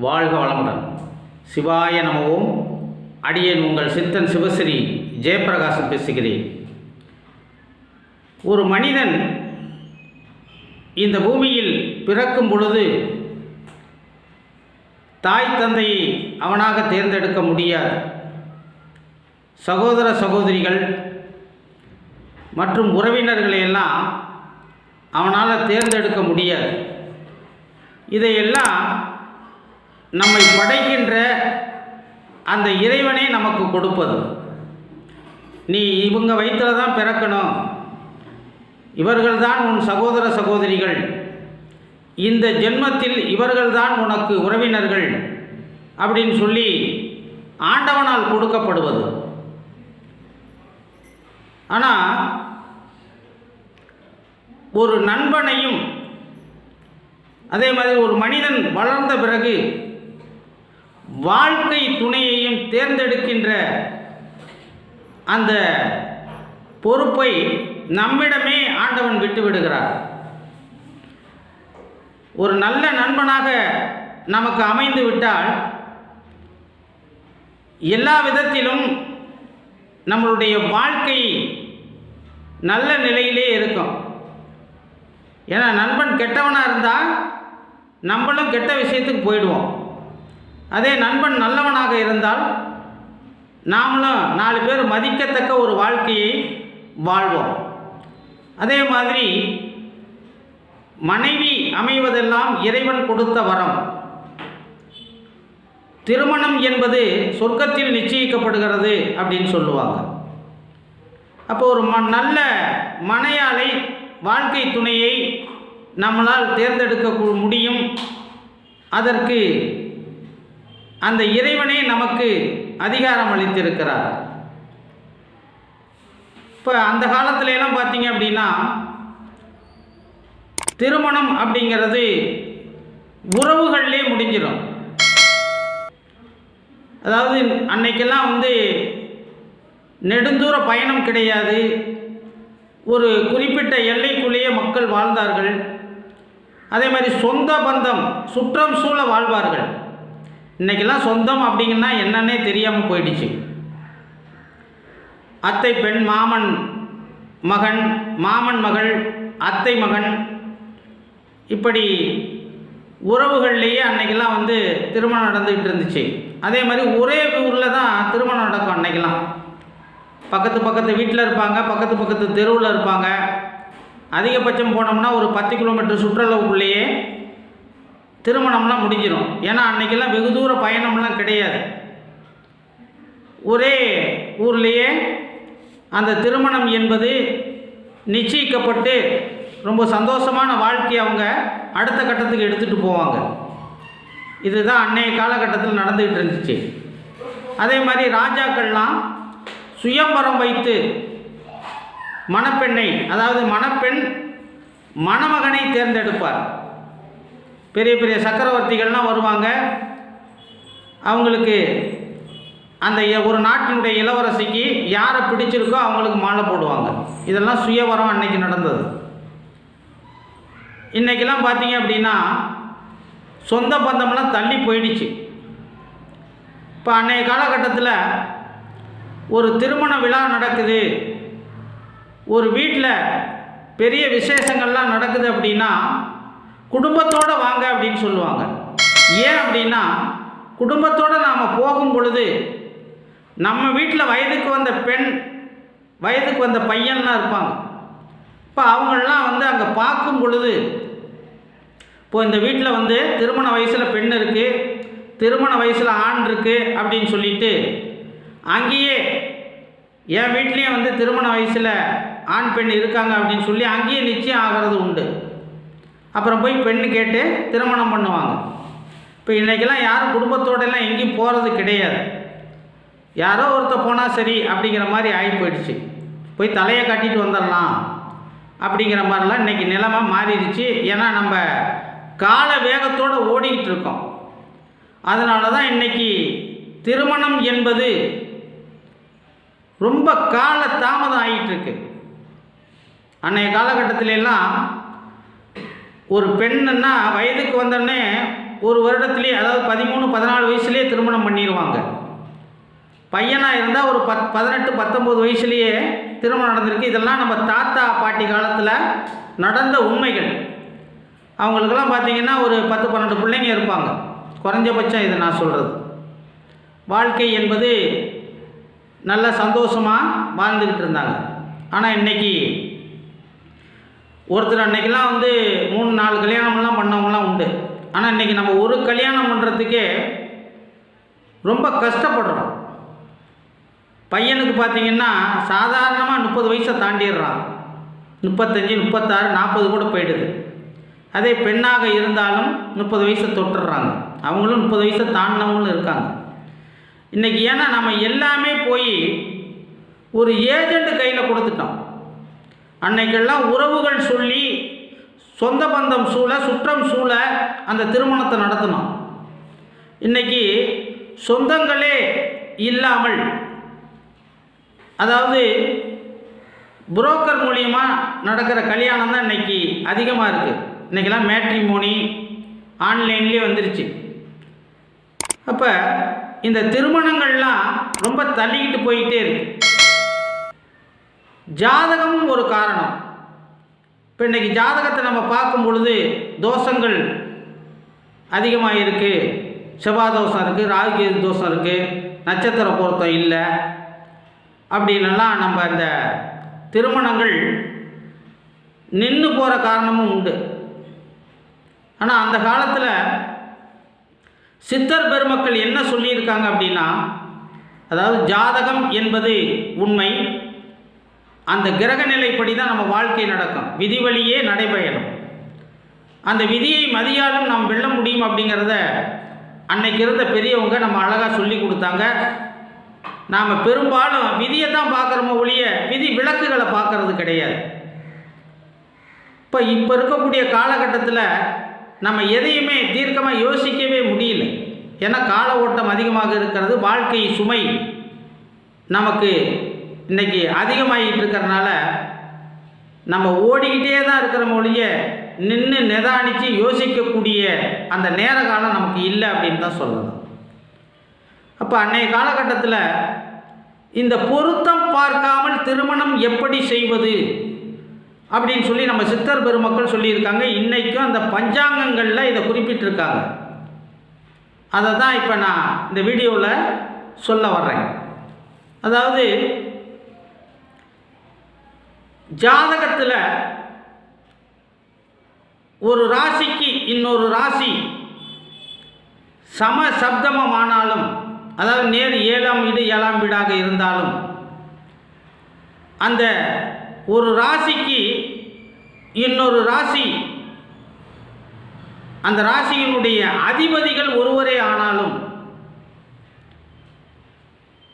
வாழ்க வளமுடன். சிவாய நமவும் அடியேன் உங்கள் சித்தன் சிவஸ்ரீ ஜெயப்பிரகாசம் பேசுகிறேன். ஒரு மனிதன் இந்த பூமியில் பிறக்கும் பொழுது தாய் தந்தையை அவனாக தேர்ந்தெடுக்க முடியாது. சகோதர சகோதரிகள் மற்றும் உறவினர்களை எல்லாம் அவனால் தேர்ந்தெடுக்க முடியாது. இதையெல்லாம் நம்மை படைக்கின்ற அந்த இறைவனே நமக்கு கொடுப்பது. நீ இவங்க வயிற்றில் தான் பிறக்கணும். இவர்கள்தான் உன் சகோதர சகோதரிகள். இந்த ஜென்மத்தில் இவர்கள்தான் உனக்கு உறவினர்கள் அப்படின்னு சொல்லி ஆண்டவனால் கொடுக்கப்படுவது. ஆனால் ஒரு நண்பனையும் அதே மாதிரி ஒரு மனிதன் வளர்ந்த பிறகு வாழ்க்கை துணையையும் தேர்ந்தெடுக்கின்ற அந்த பொறுப்பை நம்மிடமே ஆண்டவன் விட்டுவிடுகிறார் ஒரு நல்ல நண்பனாக நமக்கு அமைந்து விட்டால் எல்லா விதத்திலும் நம்மளுடைய வாழ்க்கை நல்ல நிலையிலே இருக்கும். ஏன்னா நண்பன் கெட்டவனாக இருந்தால் நம்மளும் கெட்ட விஷயத்துக்கு போயிடுவோம். அதே நண்பன் நல்லவனாக இருந்தால் நாமளும் நாலு பேர் மதிக்கத்தக்க ஒரு வாழ்க்கையை வாழ்வோம். அதே மாதிரி மனைவி அமைவதெல்லாம் இறைவன் கொடுத்த வரம். திருமணம் என்பது சொர்க்கத்தில் நிச்சயிக்கப்படுகிறது அப்படின்னு சொல்லுவாங்க. அப்போ ஒரு ம நல்ல மனையாளை வாழ்க்கை துணையை நம்மளால் தேர்ந்தெடுக்க முடியும். அதற்கு அந்த இறைவனே நமக்கு அதிகாரம் அளித்திருக்கிறார். இப்போ அந்த காலத்துல எல்லாம் பார்த்தீங்க அப்படின்னா திருமணம் அப்படிங்கிறது உறவுகள்லே முடிஞ்சிடும் அதாவது அன்னைக்கெல்லாம் வந்து நெடுந்தூர பயணம் கிடையாது. ஒரு குறிப்பிட்ட எல்லைக்குள்ளேயே மக்கள் வாழ்ந்தார்கள். அதே மாதிரி சொந்த பந்தம் சுற்றம் சூழ வாழ்வார்கள். இன்றைக்கெல்லாம் சொந்தம் அப்படிங்கன்னா என்னன்னே தெரியாமல் போயிடுச்சு. அத்தை பெண் மாமன் மகன் மாமன் மகள் அத்தை மகன். இப்படி உறவுகள்லேயே அன்னைக்கெல்லாம் வந்து திருமணம் நடந்துக்கிட்டு இருந்துச்சு. அதே மாதிரி ஒரே ஊரில் தான் திருமணம் நடக்கும் அன்னைக்கெல்லாம். பக்கத்து பக்கத்து வீட்டில் இருப்பாங்க பக்கத்து பக்கத்து தெருவில் இருப்பாங்க. அதிகபட்சம் போனோம்னா ஒரு பத்து கிலோமீட்டர் சுற்றளவுக்குள்ளேயே திருமணம்லாம் முடிஞ்சிடும் ஏன்னா அன்னைக்கெல்லாம் வெகு தூர பயணம்லாம் கிடையாது. ஒரே ஊர்லேயே அந்த திருமணம் என்பது நிச்சயிக்கப்பட்டு ரொம்ப சந்தோஷமான வாழ்க்கையை அவங்க அடுத்த கட்டத்துக்கு எடுத்துகிட்டு போவாங்க. இதுதான் அன்னைய காலகட்டத்தில் நடந்துக்கிட்டு இருந்துச்சு. அதே மாதிரி ராஜாக்கள்லாம் சுயம்பரம் வைத்து மணப்பெண்ணை அதாவது மணப்பெண் மணமகனை தேர்ந்தெடுப்பார். பெரிய பெரிய சக்கரவர்த்திகள்லாம் வருவாங்க. அவங்களுக்கு அந்த ஒரு நாட்டினுடைய இளவரசிக்கு யாரை பிடிச்சிருக்கோ அவங்களுக்கு மாலை போடுவாங்க. இதெல்லாம் சுயவரம் அன்னைக்கு நடந்தது. இன்றைக்கெல்லாம் பார்த்தீங்க அப்படின்னா சொந்த பந்தமெல்லாம் தள்ளி போயிடுச்சு. இப்போ அன்றைய காலகட்டத்தில் ஒரு திருமண விழா நடக்குது. ஒரு வீட்டில் பெரிய விசேஷங்கள்லாம் நடக்குது அப்படின்னா குடும்பத்தோடு வாங்க அப்படின்னு சொல்லுவாங்க. ஏன் அப்படின்னா குடும்பத்தோடு நாம் போகும் பொழுது நம்ம வீட்டில் வயதுக்கு வந்த பெண் வயதுக்கு வந்த பையன்லாம் இருப்பாங்க. இப்போ அவங்களெலாம் வந்து அங்கே பார்க்கும் பொழுது இப்போ இந்த வீட்டில் வந்து திருமண வயசில் பெண் இருக்குது திருமண வயசில் ஆண் இருக்குது அப்படின்னு சொல்லிட்டு அங்கேயே என் வீட்லேயும் வந்து திருமண வயசில் ஆண் பெண் இருக்காங்க அப்படின்னு சொல்லி அங்கேயே நிச்சயம் ஆகிறது உண்டு. அப்புறம் போய் பெண்ணு கேட்டு திருமணம் பண்ணுவாங்க. இப்போ இன்றைக்கெல்லாம் யாரும் குடும்பத்தோடலாம் எங்கேயும் போகிறது கிடையாது. யாரோ ஒருத்த போனால் சரி அப்படிங்கிற மாதிரி ஆகி போயிடுச்சு. போய் தலையை கட்டிட்டு வந்துடலாம் அப்படிங்கிற மாதிரிலாம் இன்றைக்கி நிலைமை மாறிடுச்சு. ஏன்னா நம்ம கால வேகத்தோடு ஓடிக்கிட்டு இருக்கோம். அதனால தான் இன்றைக்கி திருமணம் என்பது ரொம்ப கால தாமதம் ஆகிட்டு இருக்கு. அன்னைய எல்லாம் ஒரு பெண்ணுன்னா வயதுக்கு வந்தோடனே ஒரு வருடத்துலேயே அதாவது பதிமூணு பதினாலு வயசுலேயே திருமணம் பண்ணிடுவாங்க பையனாக இருந்தால் ஒரு பத் பதினெட்டு பத்தொம்போது வயசுலேயே திருமணம் நடந்திருக்கு. இதெல்லாம் நம்ம தாத்தா பாட்டி காலத்தில் நடந்த உண்மைகள். அவங்களுக்கெல்லாம் பார்த்திங்கன்னா ஒரு பத்து பன்னெண்டு பிள்ளைங்க இருப்பாங்க. குறைஞ்சபட்சம் இது நான் சொல்கிறது வாழ்க்கை என்பது நல்ல சந்தோஷமாக வாழ்ந்துக்கிட்டு இருந்தாங்க. ஆனால் இன்றைக்கி ஒருத்தர் அன்னைக்கெல்லாம் வந்து மூணு நாலு கல்யாணம்லாம் பண்ணவங்களாம் உண்டு. ஆனால் இன்றைக்கி நம்ம ஒரு கல்யாணம் பண்ணுறதுக்கே ரொம்ப கஷ்டப்படுறோம். பையனுக்கு பார்த்தீங்கன்னா சாதாரணமாக முப்பது வயசை தாண்டிடுறான். முப்பத்தஞ்சு முப்பத்தாறு நாற்பது கூட போயிடுது. அதே பெண்ணாக இருந்தாலும் முப்பது வயசை தொட்டுடுறாங்க. அவங்களும் முப்பது வயசை தாண்டினவங்களும் இருக்காங்க. இன்றைக்கி ஏன்னா நம்ம எல்லாமே போய் ஒரு ஏஜெண்ட் கையில் கொடுத்துட்டோம். அன்னைக்கெல்லாம் உறவுகள் சொல்லி சொந்த பந்தம் சூழ சுற்றம் சூழ அந்த திருமணத்தை நடத்தணும் இன்னைக்கு சொந்தங்களே இல்லாமல் அதாவது புரோக்கர் மூலியமாக நடக்கிற கல்யாணம் தான் இன்றைக்கி அதிகமாக இருக்குது இன்றைக்கெல்லாம் மேட்ரிமோனி ஆன்லைன்லேயே வந்துருச்சு. அப்போ இந்த திருமணங்கள்லாம் ரொம்ப தள்ளிக்கிட்டு போயிட்டே இருக்குது ஜாதகமும் ஒரு காரணம். இப்போ இன்றைக்கி ஜாதகத்தை நம்ம பார்க்கும் பொழுது தோஷங்கள் அதிகமாக இருக்குது செவ்வாய் தோஷம் இருக்குது ராகுகேது தோஷம் இருக்குது நட்சத்திர பொருத்தம் இல்லை. அப்படின்லாம் நம்ம இந்த திருமணங்கள் நின்று போகிற காரணமும் உண்டு. ஆனால் அந்த காலத்தில் சித்தர் பெருமக்கள் என்ன சொல்லியிருக்காங்க அப்படின்னா அதாவது ஜாதகம் என்பது உண்மை அந்த கிரக நிலைப்படி தான் நம்ம வாழ்க்கை நடக்கும். விதி வழியே நடைபயணம். அந்த விதியை மதியாலும் நாம் வெல்ல முடியும் அப்படிங்கிறத அன்னைக்கு இருந்த பெரியவங்க நம்ம அழகாக சொல்லி கொடுத்தாங்க. நாம் பெரும்பாலும் விதியை தான் பார்க்குறோமோ ஒழிய விதி விளக்குகளை பார்க்கறது கிடையாது. இப்போ இப்போ இருக்கக்கூடிய காலகட்டத்தில் நம்ம எதையுமே தீர்க்கமாக யோசிக்கவே முடியல. ஏன்னா கால ஓட்டம் அதிகமாக இருக்கிறது வாழ்க்கை சுமை நமக்கு இன்னைக்கு அதிகமாகிட்டு இருக்கிறனால நம்ம ஓடிக்கிட்டே தான் இருக்கிற மொழிய நின்று நிதானித்து யோசிக்கக்கூடிய அந்த நேர காலம் நமக்கு இல்லை அப்படின்னு தான் சொல்லணும். அப்போ அன்னைய காலகட்டத்தில் இந்த பொருத்தம் பார்க்காமல் திருமணம் எப்படி செய்வது அப்படின்னு சொல்லி நம்ம சித்தர் பெருமக்கள் சொல்லியிருக்காங்க. இன்றைக்கும் அந்த பஞ்சாங்கங்களில் இதை குறிப்பிட்டிருக்காங்க. அதை தான் இப்போ நான் இந்த வீடியோவில் சொல்ல வர்றேன். அதாவது ஜாதகத்தில் ஒரு ராசிக்கு இன்னொரு ராசி சம சப்தமமானாலும் அதாவது நேர் ஏழாம் வீடு ஏழாம் வீடாக இருந்தாலும் அந்த ஒரு ராசிக்கு இன்னொரு ராசி அந்த ராசியினுடைய அதிபதிகள் ஒருவரே ஆனாலும்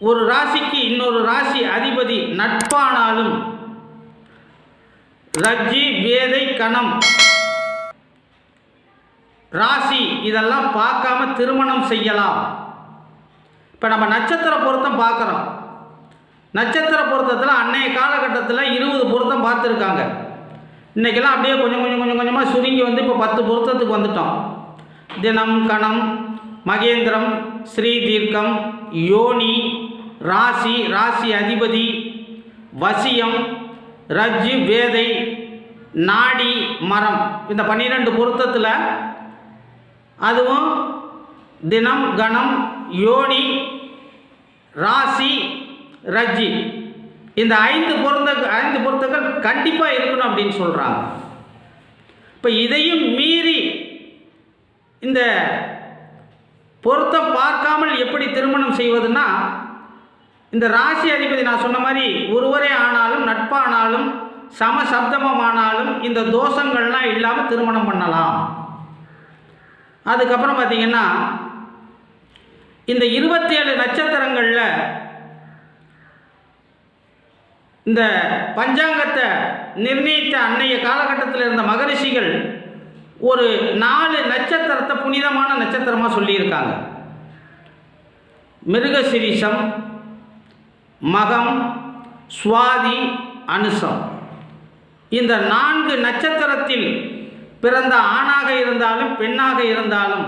ஒரு ராசிக்கு இன்னொரு ராசி அதிபதி நட்பானாலும் ரஜ்ஜி வேதை கணம். ராசி இதெல்லாம் பார்க்காம திருமணம் செய்யலாம். இப்போ நம்ம நட்சத்திர பொருத்தம் பார்க்குறோம். நட்சத்திர பொருத்தத்தில் அன்னைய காலகட்டத்தில் இருபது பொருத்தம் பார்த்துருக்காங்க. இன்றைக்கெல்லாம் அப்படியே கொஞ்சம் கொஞ்சம் கொஞ்சம் கொஞ்சமாக சுருங்கி வந்து இப்போ பத்து பொருத்தத்துக்கு வந்துட்டோம். தினம் கணம் மகேந்திரம் ஸ்ரீ தீர்க்கம் யோனி ராசி ராசி அதிபதி வசியம் ரஜ்ஜு வேதை நாடி மரம். இந்த பன்னிரெண்டு பொருத்தத்தில் அதுவும் தினம் கணம் யோனி ராசி ரஜ்ஜி. இந்த ஐந்து பொருந்த ஐந்து பொருத்தங்கள் கண்டிப்பாக இருக்கணும் அப்படின்னு சொல்கிறாங்க இப்போ இதையும் மீறி இந்த பொருத்தம் பார்க்காமல் எப்படி திருமணம் செய்வதுன்னா இந்த ராசி அதிபதி நான் சொன்ன மாதிரி ஒருவரே ஆனாலும் நட்பானாலும் சம சப்தமமானாலும் இந்த தோஷங்கள்லாம் இல்லாமல் திருமணம் பண்ணலாம். அதுக்கப்புறம் பார்த்தீங்கன்னா இந்த இருபத்தேழு நட்சத்திரங்களில் இந்த பஞ்சாங்கத்தை நிர்ணயித்த அன்னைய காலகட்டத்தில் இருந்த மகரிஷிகள் ஒரு நாலு நட்சத்திரத்தை புனிதமான நட்சத்திரமாக சொல்லியிருக்காங்க. மிருகசிரீஷம் மகம் சுவாதி அனுசம். இந்த நான்கு நட்சத்திரத்தில் பிறந்த ஆணாக இருந்தாலும் பெண்ணாக இருந்தாலும்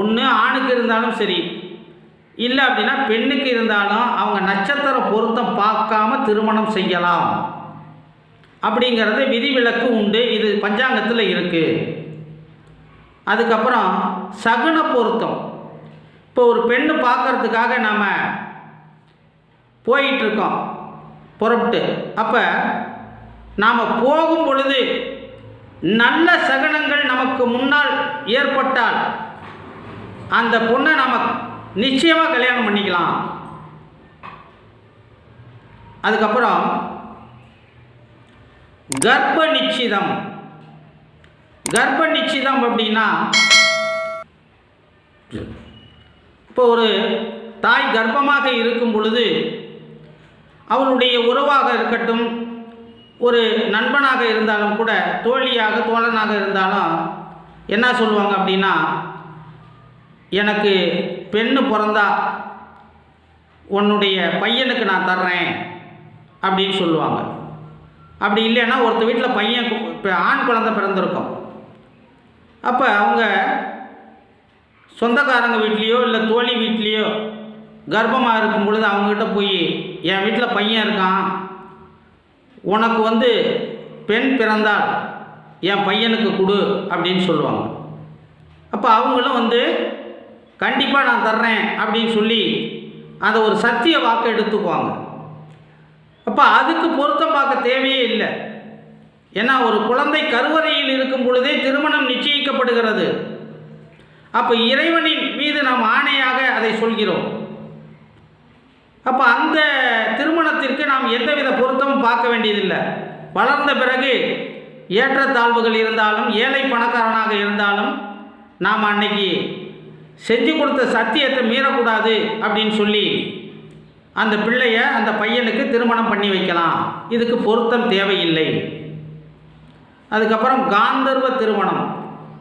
ஒன்று ஆணுக்கு இருந்தாலும் சரி இல்லை அப்படின்னா பெண்ணுக்கு இருந்தாலும் அவங்க நட்சத்திர பொருத்தம் பார்க்காம திருமணம் செய்யலாம். அப்படிங்கிறது விதிவிலக்கு உண்டு. இது பஞ்சாங்கத்தில் இருக்குது அதுக்கப்புறம் சகுன பொருத்தம். இப்போ ஒரு பெண்ணு பார்க்கறதுக்காக நம்ம போயிட்டுருக்கோம். புறப்பட்டு. அப்போ நாம் போகும் பொழுது நல்ல சகுனங்கள் நமக்கு முன்னால் ஏற்பட்டால் அந்த பொண்ணை நம்ம நிச்சயமாக கல்யாணம் பண்ணிக்கலாம். அதுக்கப்புறம் கர்ப்ப நிச்சிதம். கர்ப்ப நிச்சிதம் அப்படின்னா இப்போ ஒரு தாய் கர்ப்பமாக இருக்கும் பொழுது அவனுடைய உறவாக இருக்கட்டும் ஒரு நண்பனாக இருந்தாலும் கூட தோழியாக தோழனாக இருந்தாலும் என்ன சொல்லுவாங்க அப்படின்னா எனக்கு பெண்ணு பிறந்தா உன்னுடைய பையனுக்கு நான் தர்றேன் அப்படின்னு சொல்லுவாங்க. அப்படி இல்லைன்னா ஒருத்தர் வீட்டில் பையன் இப்போ ஆண் குழந்தை பிறந்திருக்கும். அப்போ அவங்க சொந்தக்காரங்க வீட்லேயோ இல்லை தோழி வீட்லேயோ கர்ப்பமாக இருக்கும் பொழுது அவங்ககிட்ட போய் என் வீட்டில் பையன் இருக்கான். உனக்கு வந்து பெண் பிறந்தால் என் பையனுக்கு கொடு அப்படின்னு சொல்லுவாங்க. அப்போ அவங்களும் வந்து கண்டிப்பாக நான் தர்றேன் அப்படின்னு சொல்லி அதை ஒரு சத்திய வாக்கு எடுத்துக்குவாங்க. அப்போ அதுக்கு பொருத்தம் பார்க்க தேவையே இல்லை. ஏன்னா ஒரு குழந்தை கருவறையில் இருக்கும் பொழுதே திருமணம் நிச்சயிக்கப்படுகிறது. அப்போ இறைவனின் மீது நாம் ஆணையாக அதை சொல்கிறோம். அப்போ அந்த திருமணத்திற்கு நாம் எந்தவித பொருத்தமும் பார்க்க வேண்டியதில்லை. வளர்ந்த பிறகு ஏற்றத்தாழ்வுகள் இருந்தாலும் ஏழை பணக்காரனாக இருந்தாலும் நாம் அன்னைக்கு செஞ்சு கொடுத்த சத்தியத்தை மீறக்கூடாது அப்படின்னு சொல்லி அந்த பிள்ளைய அந்த பையனுக்கு திருமணம் பண்ணி வைக்கலாம். இதுக்கு பொருத்தம் தேவையில்லை. அதுக்கப்புறம் காந்தர்வ திருமணம்.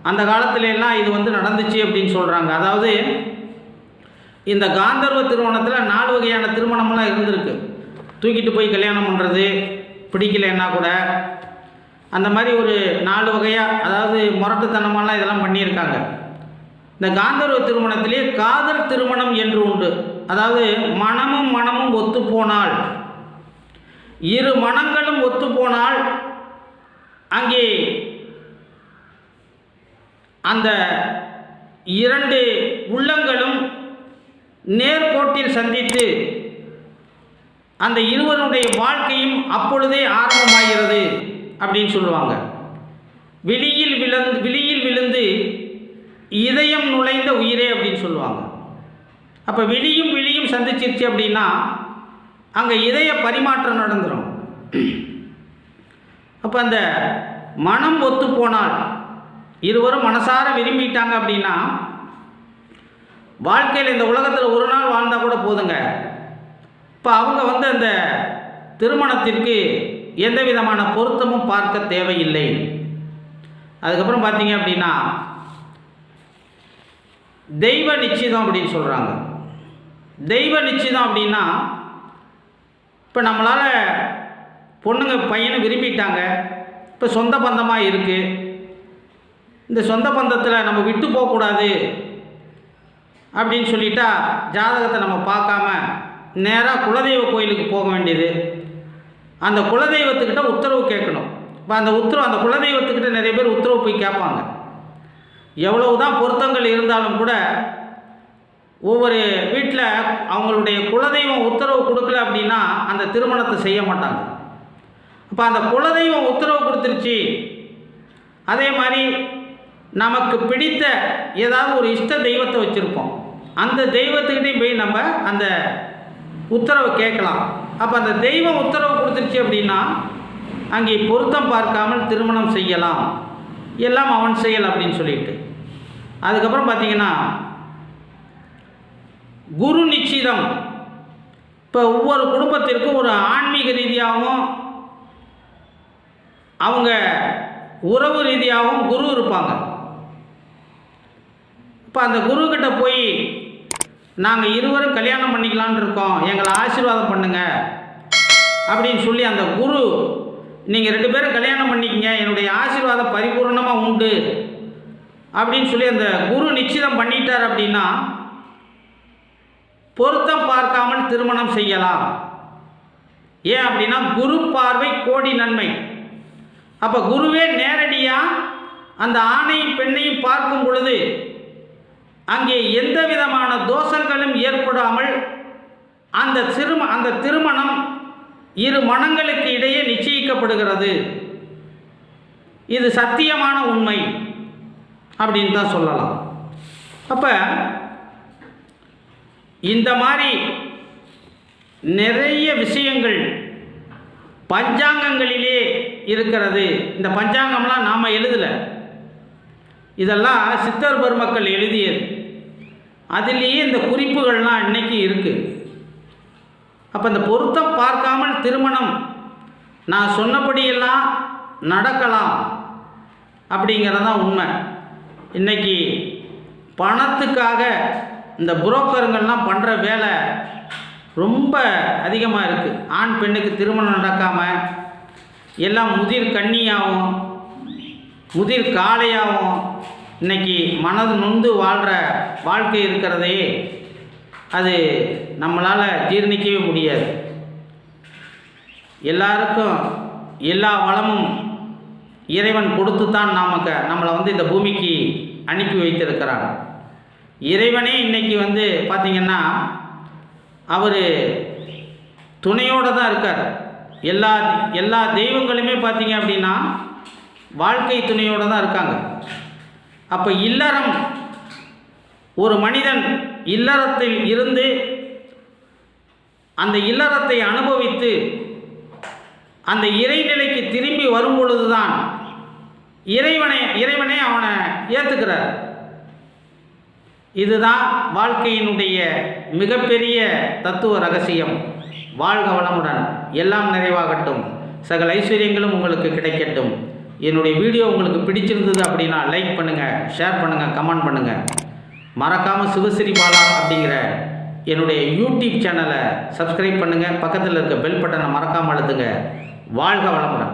அந்த காலத்துல எல்லாம் இது வந்து நடந்துச்சு அப்படின்னு சொல்கிறாங்க அதாவது இந்த காந்தர்வ திருமணத்தில் நாலு வகையான திருமணம்லாம் இருந்திருக்கு. தூக்கிட்டு போய் கல்யாணம் பண்ணுறது பிடிக்கலைன்னா கூட. அந்த மாதிரி ஒரு நாலு வகையாக அதாவது முரட்டுத்தனமெல்லாம் இதெல்லாம் பண்ணியிருக்காங்க. இந்த காந்தர்வ திருமணத்திலே காதல் திருமணம் என்று உண்டு. அதாவது மனமும் மனமும் ஒத்துப்போனால் இரு மனங்களும் ஒத்துப்போனால் அங்கே அந்த இரண்டு உள்ளங்களும் நேர்கோட்டில் சந்தித்து அந்த இருவருடைய வாழ்க்கையும் அப்பொழுதே ஆரம்பமாகிறது அப்படின்னு சொல்லுவாங்க. வெளியில் விழுந்து வெளியில் விழுந்து இதயம் நுழைந்த உயிரே அப்படின்னு சொல்லுவாங்க. அப்போ வெளியும் விழியும் சந்திச்சிருச்சு அப்படின்னா அங்கே இதய பரிமாற்றம் நடந்துடும் அப்போ அந்த மனம் ஒத்து போனால் இருவரும் மனசார விரும்பிட்டாங்க அப்படின்னா வாழ்க்கையில் இந்த உலகத்தில் ஒரு நாள் வாழ்ந்தால் கூட போதுங்க. இப்போ அவங்க வந்து அந்த திருமணத்திற்கு எந்த விதமான பொருத்தமும் பார்க்க தேவையில்லை. அதுக்கப்புறம் பார்த்தீங்க அப்படின்னா தெய்வ நிச்சயம் அப்படின்னு சொல்கிறாங்க தெய்வ நிச்சயம் அப்படின்னா இப்போ நம்மளால் பொண்ணுங்க பையனை விரும்பிட்டாங்க. இப்போ சொந்த பந்தமாக இருக்குது இந்த சொந்த பந்தத்தில் நம்ம விட்டு போகக்கூடாது. அப்படின்னு சொல்லிட்டா ஜாதகத்தை நம்ம பார்க்காம நேராக குலதெய்வ கோயிலுக்கு போக வேண்டியது. அந்த குலதெய்வத்துக்கிட்ட உத்தரவு கேட்கணும். இப்போ அந்த உத்தரவு அந்த குலதெய்வத்துக்கிட்ட நிறைய பேர் உத்தரவு போய் கேட்பாங்க. எவ்வளவு தான் பொருத்தங்கள் இருந்தாலும் கூட ஒவ்வொரு வீட்டில் அவங்களுடைய குலதெய்வம் உத்தரவு கொடுக்கல அப்படின்னா அந்த திருமணத்தை செய்ய மாட்டாங்க. இப்போ அந்த குலதெய்வம் உத்தரவு கொடுத்துருச்சு. அதே மாதிரி நமக்கு பிடித்த ஏதாவது ஒரு இஷ்ட தெய்வத்தை வச்சுருப்போம். அந்த தெய்வத்துக்கிட்டையும் போய் நம்ம அந்த உத்தரவை கேட்கலாம். அப்போ அந்த தெய்வம் உத்தரவு கொடுத்துருச்சு அப்படின்னா அங்கே பொருத்தம் பார்க்காமல் திருமணம் செய்யலாம். எல்லாம் அவன் செயல் அப்படின்னு சொல்லிட்டு. அதுக்கப்புறம் பார்த்தீங்கன்னா குரு நிச்சிதம். இப்போ ஒவ்வொரு குடும்பத்திற்கும் ஒரு ஆன்மீக ரீதியாகவும் அவங்க உறவு ரீதியாகவும் குரு இருப்பாங்க. இப்போ அந்த குருக்கிட்ட போய் நாங்கள் இருவரும் கல்யாணம் பண்ணிக்கலான்னு இருக்கோம். எங்களை ஆசீர்வாதம் பண்ணுங்க. அப்படின்னு சொல்லி அந்த குரு நீங்கள் ரெண்டு பேரும் கல்யாணம் பண்ணிக்கங்க. என்னுடைய ஆசீர்வாதம் பரிபூர்ணமாக உண்டு. அப்படின்னு சொல்லி அந்த குரு நிச்சயம் பண்ணிட்டார் அப்படின்னா பொருத்தம் பார்க்காமல் திருமணம் செய்யலாம். ஏன் அப்படின்னா குரு பார்வை கோடி நன்மை. அப்போ குருவே நேரடியாக அந்த ஆணையும் பெண்ணையும் பார்க்கும் பொழுது அங்கே எந்த விதமான தோஷங்களும் ஏற்படாமல் அந்த திரும அந்த திருமணம் இரு மனங்களுக்கு இடையே நிச்சயிக்கப்படுகிறது. இது சத்தியமான உண்மை அப்படின்னு தான் சொல்லலாம். அப்போ இந்த மாதிரி நிறைய விஷயங்கள் பஞ்சாங்கங்களிலே இருக்கிறது. இந்த பஞ்சாங்கம்லாம் நாம் எழுதலை. இதெல்லாம் சித்தர் பெருமக்கள் எழுதியது. அதிலேயே இந்த குறிப்புகள்லாம் இன்னைக்கு இருக்குது அப்போ இந்த பொருத்தம் பார்க்காமல் திருமணம் நான் சொன்னபடியெல்லாம் நடக்கலாம் அப்படிங்கிறது தான் உண்மை. இன்னைக்கு பணத்துக்காக இந்த புரோக்கருங்கள்லாம் பண்ணுற வேலை ரொம்ப அதிகமாக இருக்குது ஆண் பெண்ணுக்கு திருமணம் நடக்காமல் எல்லாம் முதிர் கண்ணியாகவும் முதிர் காளையாகவும் இன்றைக்கி மனது நொந்து வாழ்கிற வாழ்க்கை இருக்கிறதே அது நம்மளால் ஜீர்ணிக்கவே முடியாது. எல்லாருக்கும் எல்லா வளமும் இறைவன் கொடுத்து தான் நமக்கு நம்மளை வந்து இந்த பூமிக்கு அனுப்பி வைத்திருக்கிறான் இறைவனே இன்னைக்கு வந்து பார்த்திங்கன்னா அவர் துணையோடு தான் இருக்கார். எல்லா எல்லா தெய்வங்களுமே பார்த்திங்க அப்படின்னா வாழ்க்கை துணையோடு தான் இருக்காங்க. அப்போ இல்லறம் ஒரு மனிதன் இல்லறத்தில் இருந்து அந்த இல்லறத்தை அனுபவித்து அந்த இறைநிலைக்கு திரும்பி வரும் பொழுதுதான் இறைவனை இறைவனே அவனை ஏற்றுக்கிறார் இதுதான் வாழ்க்கையினுடைய மிகப்பெரிய தத்துவ ரகசியம். வாழ்க வளமுடன். எல்லாம் நிறைவாகட்டும். சகல ஐஸ்வர்யங்களும் உங்களுக்கு கிடைக்கட்டும். என்னுடைய வீடியோ உங்களுக்கு பிடிச்சிருந்தது அப்படின்னா லைக் பண்ணுங்கள் ஷேர் பண்ணுங்கள் கமெண்ட் பண்ணுங்கள் மறக்காமல் சிவஸ்ரீ பாலா அப்படிங்கிற என்னுடைய யூடியூப் சேனலை சப்ஸ்கிரைப் பண்ணுங்கள் பக்கத்தில் இருக்க பெல் பட்டனை மறக்காமல் அழுத்துங்க. வாழ்க வளமுடன்.